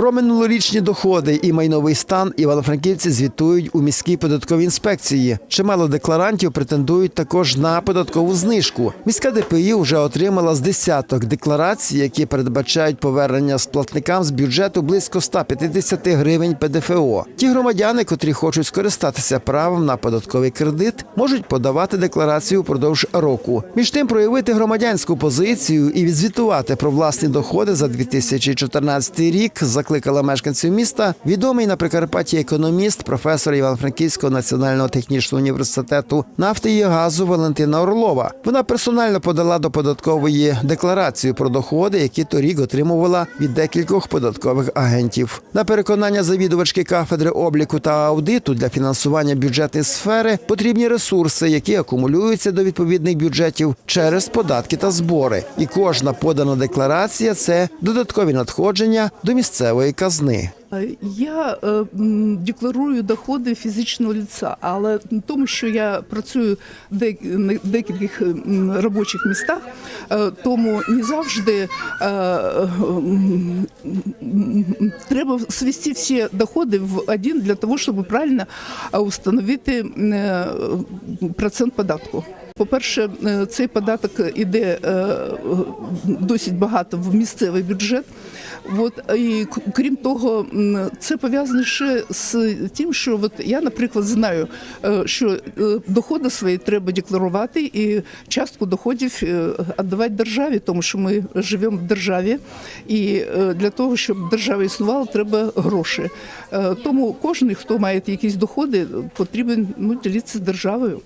Про минулорічні доходи і майновий стан івано-франківці звітують у міській податковій інспекції. Чимало декларантів претендують також на податкову знижку. Міська ДПІ вже отримала з десяток декларацій, які передбачають повернення сплатникам з бюджету близько 150 гривень ПДФО. Ті громадяни, котрі хочуть скористатися правом на податковий кредит, можуть подавати декларацію впродовж року. Між тим, проявити громадянську позицію і відзвітувати про власні доходи за 2014 рік закликала мешканців міста відомий на Прикарпатті економіст, професор Івано-Франківського національного технічного університету нафти і газу Валентина Орлова. Вона персонально подала до податкової декларацію про доходи, які торік отримувала від декількох податкових агентів. На переконання завідувачки кафедри обліку та аудиту для фінансування бюджетної сфери потрібні ресурси, які акумулюються до відповідних бюджетів через податки та збори. І кожна подана декларація це додаткові надходження до місцевої казни. Я е, декларую доходи фізичного лиця, але тому, що я працюю на декількох робочих містах, е, тому не завжди е, треба свести всі доходи в один для того, щоб правильно е, встановити е, процент податку. По-перше, е, цей податок іде е, досить багато в місцевий бюджет. От, і крім того, це пов'язано ще з тим, що от я, наприклад, знаю, е, що доходи свої треба декларувати і частку доходів віддавати державі, тому що ми живемо в державі, і для того, щоб держава існувала, треба гроші. Тому кожен, хто має якісь доходи, потрібен ну, ділитися з державою.